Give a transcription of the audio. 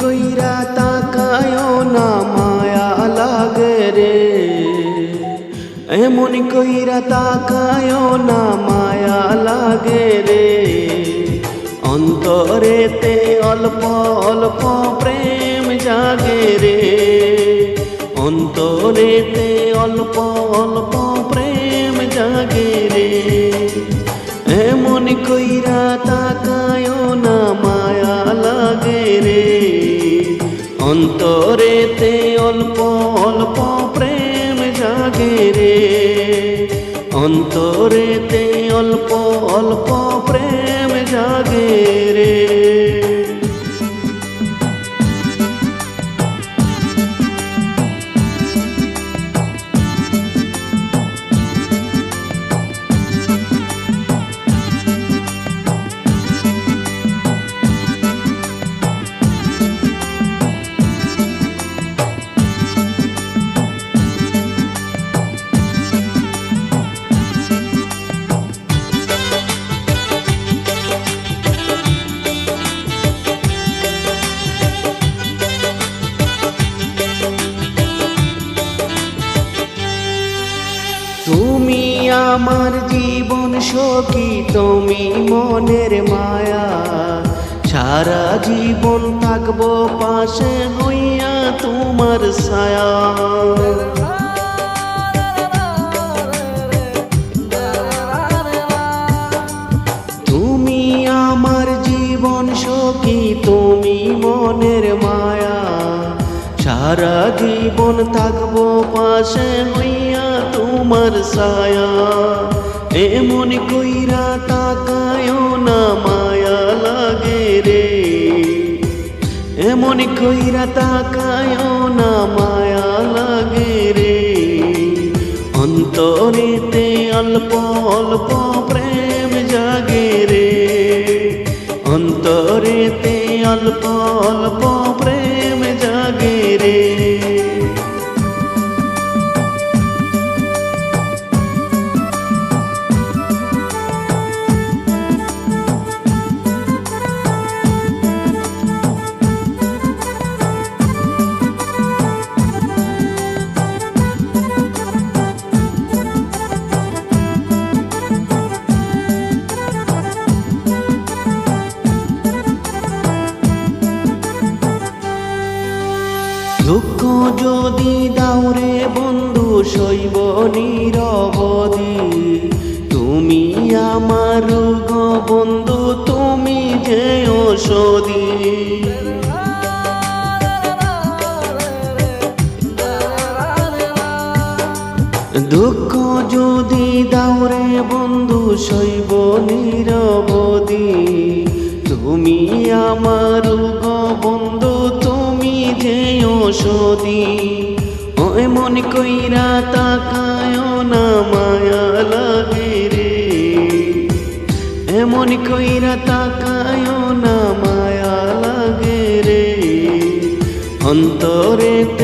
কইরা তাকায় না, মায়া লাগে রে। এমন কইরা তাকায় না, মায়া লাগে রে। অন্তরেতে অল্প অল্প প্রেম জাগে রে। অন্তরেতে অল্প অল্প প্রেম জাগে রে। এমন কইরা তাকায় না, মায়া অল্প অল্প প্রেম জাগে রে। অন্তরেতে অল্প অল্প প্রেম জাগে রে। তুমি আমার জীবন সখী, তুমি মনের মায়া। সারা জীবন থাকব পাশে হইয়া তোমার ছায়া। তুমি আমার জীবন সখী, তুমি মনের সারা জীবন থাকব পাশে হইয়া তোমার ছায়া। এমন কইরা তাকায় না মায়া লাগে রে। এমন কইরা তাকায় না মায়া লাগে রে। অন্তরেতে অল্প অল্প প্রেম জাগে রে। অন্তরেতে অল্প অল্প যদি দাউরে বন্ধু শৈব নিরবধি, তুমি আমার বন্ধু, তুমি যে ওষধি দুঃখ যদি দাউরে বন্ধু শৈব নিরবধি, তুমি আমার বন্ধু ওষধি ওই মন কইরা তাকায় না মায়া লাগে রে। এমন কইরা তাকায় না মায়া লাগে রে। অন্তরেতে